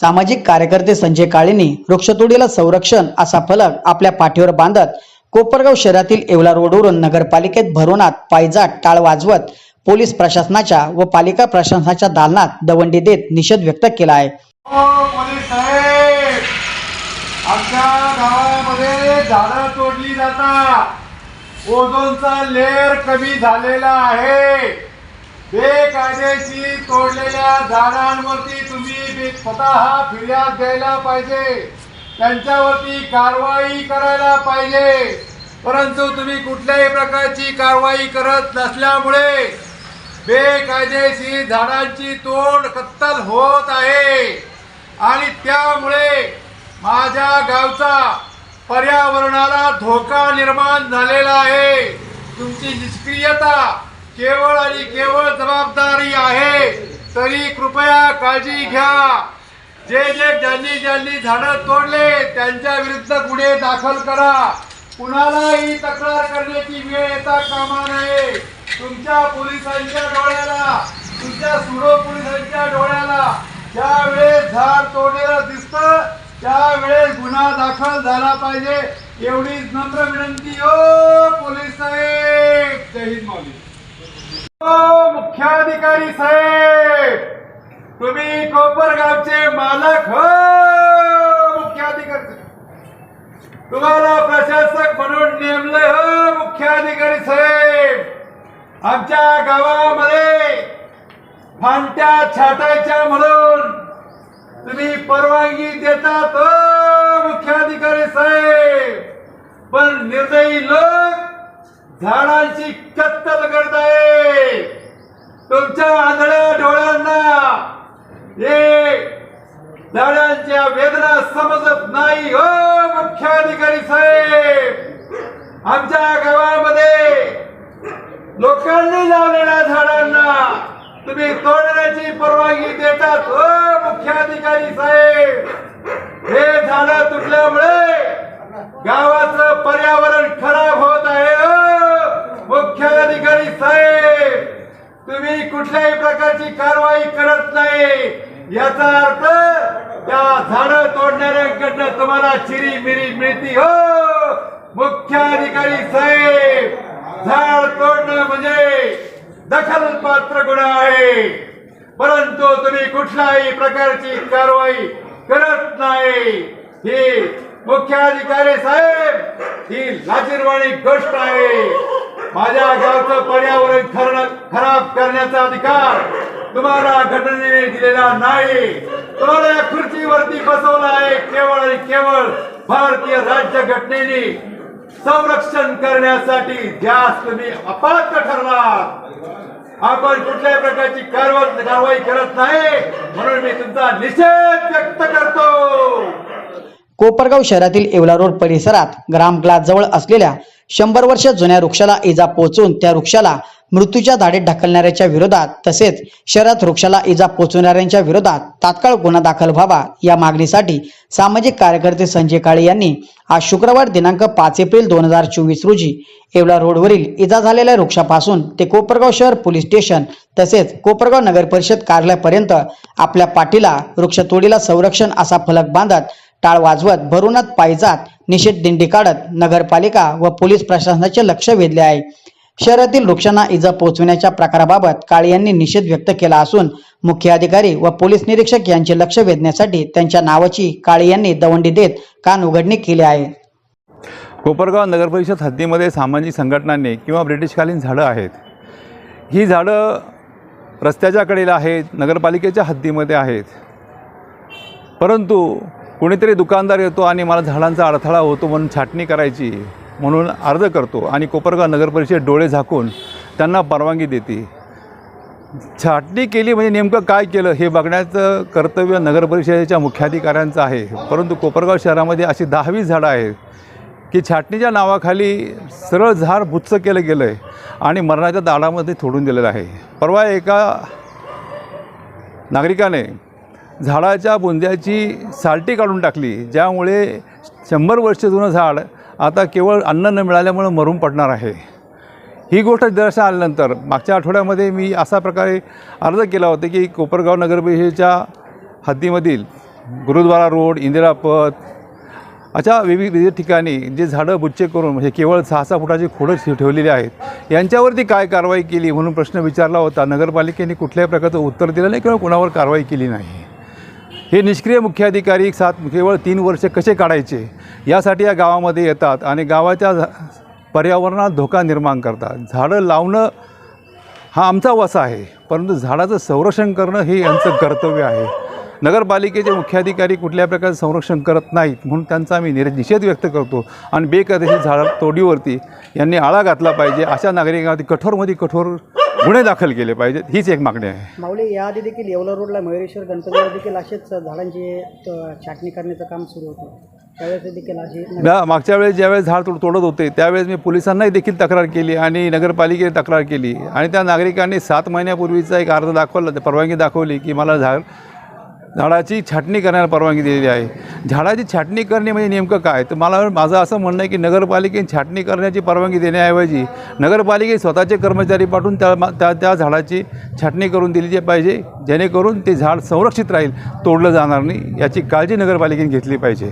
सामाजिक कार्यकर्ते संजय काळेंनी वृक्षतोडीला संरक्षण असा फलक आपल्या पाठीवर बांधत कोपरगाव शहरातील येवला रोडवरून नगरपालिकेत भरोनात पायजाट टाळ वाजवत पोलीस प्रशासनाच्या व पालिका प्रशासनाच्या दालनात दवंडी देत निषेध व्यक्त केला आहे. हो, आमच्या गावामध्ये झाडं तोडली जातात. ओझोनचा लेअर कमी झालेला आहे. बेकायदेशीर तोडलेल्या झाडांवरती तुम्ही स्वतः फिर्याद द्यायला पाहिजे. त्यांच्यावरती कारवाई करायला पाहिजे. परंतु तुम्ही कुठल्याही प्रकारची कारवाई करत नसल्यामुळे बेकायदेशीर झाडांची तोड कत्तल होत आहे. आणि त्यामुळे माझ्या गावचा पर्यावरणाला धोका निर्माण झालेला आहे. तुमची निष्क्रियता केवळ आणि केवळ जबाबदारी आहे. तरी कृपया काळजी घ्या. जे जे ज्यांनी ज्यांनी झाडं तोडले त्यांच्या विरुद्ध गुन्हे दाखल करा. कुणालाही तक्रार करण्याची वेळ येता कामा नये. तुमच्या पोलिसांच्या डोळ्याला तुमच्या सुडो पोलिसांच्या डोळ्याला ज्या वेळेस झाड तोडलेलं दिसतं त्यावेळेस गुन्हा दाखल झाला पाहिजे. एवढीच नम्र विनंती हो पोलीस साहेब. जय हिंद माऊली. मुख्याधिकारी साहेब तुम्ही कोपरगावचे मालक हो मुख्याधिकारी. तुम्हाला प्रशासक म्हणून नेमले हो मुख्याधिकारी साहेब. आमच्या गावामध्ये फांट्या छाटायच्या म्हणून तुम्ही परवानगी देतात हो मुख्याधिकारी साहेब. पण निर्दयी लोक झाडांची कत्तल करतात. तुमच्या आंधळ्या डोळ्यांना हे झाडांच्या वेदना समजत नाही हो मुख्याधिकारी साहेब. आमच्या गावामध्ये लोकांनी लावलेल्या झाडांना तुम्ही तोडण्याची परवानगी देतात हो मुख्याधिकारी साहेब. हे झाड तुटल्यामुळे गावाचं पर्यावरण खराब होत आहे हो मुख्याधिकारी साहेब तुम्ही कुठल्याही प्रकारची कारवाई करत नाही. याचा अर्थ त्या झाड तोडणाऱ्यांकडनं तुम्हाला चिरी मिरी मिळती. हो मुख्याधिकारी साहेब झाड तोडणं म्हणजे दखल पात्र गुन्हा आहे. परंतु तुम्ही कुठल्याही प्रकारची कारवाई करत नाही. ही मुख्याधिकारी साहेब ही लाजीरवाणी गोष्ट आहे. माझ्या गावचं पर्यावरण खरं खराब करण्याचा अधिकार तुम्हाला घटनेने दिलेला नाही. तुम्हाला या खुर्चीवरती बसवला आहे केवळ आणि केवळ भारतीय राज्य घटनेने. संरक्षण करण्यासाठी ज्यास तुम्ही अपात्र ठरलात. आपण कुठल्याही प्रकारची कारवाई कारवाई करत नाही म्हणून मी तुमचा निषेध व्यक्त करतो. कोपरगाव शहरातील येवला रोड परिसरात ग्राम क्लास जवळ असलेल्या शंभर वर्ष जुन्या वृक्षाला इजा पोहोचून त्या वृक्षाला मृत्यूच्या धाडीत ढकलणाऱ्याच्या विरोधात तसेच शहरात वृक्षाला इजा पोहोचवणाऱ्यांच्या विरोधात तात्काळ गुन्हा दाखल व्हावा या मागणीसाठी सामाजिक कार्यकर्ते संजय काळे यांनी आज शुक्रवार दिनांक पाच एप्रिल दोन हजार चोवीस रोजी येवला रोडवरील इजा झालेल्या वृक्षापासून ते कोपरगाव शहर पोलीस स्टेशन तसेच कोपरगाव नगर परिषद कार्यालयापर्यंत आपल्या पाठीला वृक्षतोडीला संरक्षण असा फलक बांधत टाळ वाजवत भरूनात पायजात निषेध दिंडी काढत नगरपालिका व पोलीस प्रशासनाचे लक्ष वेधले आहे. शहरातील वृक्षांना इजा पोहोचविण्याच्या प्रकाराबाबत काळे यांनी निषेध व्यक्त केला असून मुख्य अधिकारी व पोलीस निरीक्षक यांचे लक्ष वेधण्यासाठी त्यांच्या नावाची काळे यांनी दवंडी देत कान उघडणी केली आहे. कोपरगाव नगरपरिषद हद्दीमध्ये सामाजिक संघटनांनी किंवा ब्रिटिशकालीन झाडं आहेत. ही झाडं रस्त्याच्या कडेला आहेत नगरपालिकेच्या हद्दीमध्ये आहेत. परंतु कोणीतरी दुकानदार येतो आणि मला झाडांचा अडथळा होतो म्हणून छाटणी करायची म्हणून अर्ज करतो आणि कोपरगाव नगरपरिषद डोळे झाकून त्यांना परवानगी देते. छाटणी केली म्हणजे नेमकं काय केलं हे बघण्याचं कर्तव्य नगरपरिषदेच्या मुख्याधिकाऱ्यांचं आहे. परंतु कोपरगाव शहरामध्ये अशी दहावीस झाडं आहेत की छाटणीच्या नावाखाली सरळ झाड बुच्च केलं गेलं आहे आणि मरणाच्या दाडामध्ये थोडून दिलेलं आहे. परवा एका नागरिकाने झाडाच्या बुंद्याची सालटी काढून टाकली ज्यामुळे शंभर वर्ष जुनं झाड आता केवळ अन्न न मिळाल्यामुळं मरून पडणार आहे. ही गोष्ट निदर्शनास आल्यानंतर मागच्या आठवड्यामध्ये मी असा प्रकारे अर्ज केला होता की कोपरगाव नगरपरिषदेच्या हद्दीमधील गुरुद्वारा रोड इंदिरा पथ अशा विविध विविध ठिकाणी जे झाडं बुच्चे करून म्हणजे केवळ सहा सहा फुटाची खोडं ठेवलेली आहेत यांच्यावरती काय कारवाई केली म्हणून प्रश्न विचारला होता. नगरपालिकेने कुठल्याही प्रकारचं उत्तर दिलं नाही किंवा कुणावर कारवाई केली नाही. हे निष्क्रिय मुख्याधिकारी सात केवळ तीन वर्ष कसे काढायचे? यासाठी या गावामध्ये येतात आणि गावाच्या झा- पर्यावरणात धोका निर्माण करतात. झाडं लावणं हा आमचा वसा आहे परंतु झाडाचं संरक्षण करणं हे यांचं कर्तव्य आहे. नगरपालिकेचे मुख्याधिकारी कुठल्या प्रकारचं संरक्षण करत नाहीत म्हणून त्यांचा आम्ही निर निषेध व्यक्त करतो. आणि बेकायदेशीर झाड तोडीवरती यांनी आळा घातला पाहिजे अशा नागरिकांवरती कठोरमध्ये कठोर गुन्हे दाखल केले पाहिजेत हीच एक मागणी आहे. माऊली याआधी देखील येवला रोडला मयुरेश्वर गणपतीवर देखील असेच झाडांची छाटणी करण्याचं काम सुरू होतं. त्यावेळेस देखील अशी म्या मागच्या वेळेस ज्यावेळेस झाड तोड तोडत होते त्यावेळेस मी पोलिसांनाही देखील तक्रार केली आणि नगरपालिकेने तक्रार केली. आणि त्या नागरिकांनी सात महिन्यापूर्वीचा एक अर्ज दाखवला परवानगी दाखवली की मला झाड झाडाची छाटणी करण्याला परवानगी दिलेली आहे. झाडाची छाटणी करणे म्हणजे नेमकं काय? तर मला माझं असं म्हणणं आहे की नगरपालिकेने छाटणी करण्याची परवानगी देण्याऐवजी नगरपालिकेने स्वतःचे कर्मचारी पाठवून त्या त्या त्या झाडाची छाटणी करून दिली पाहिजे जेणेकरून ते झाड संरक्षित राहील तोडलं जाणार नाही याची काळजी नगरपालिकेने घेतली पाहिजे.